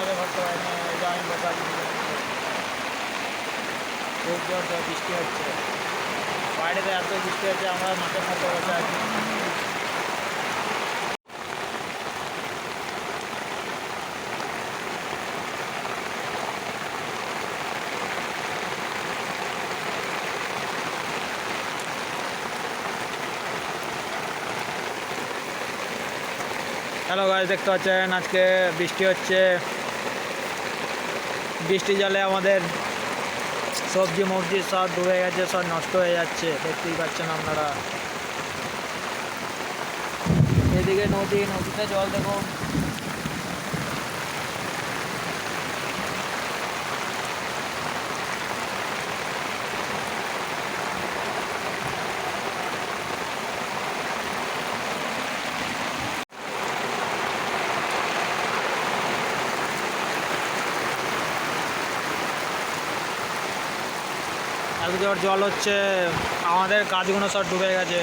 এনে এই যে আমি বৃষ্টি হচ্ছে। বাইরেতে এত বৃষ্টি হচ্ছে, আমরা বসে আছি। হ্যালো গাছ দেখতে পাচ্ছেন, আজকে বৃষ্টি হচ্ছে। বৃষ্টি জলে আমাদের সবজি মবজি সব ডুবে গেছে, সব নষ্ট হয়ে যাচ্ছে, দেখতেই পাচ্ছেন আপনারা। এদিকে নদী, নদীতে জল দেখুন। এতদূর জল হচ্ছে আমাদের গাছগুলো সব ডুবে গেছে।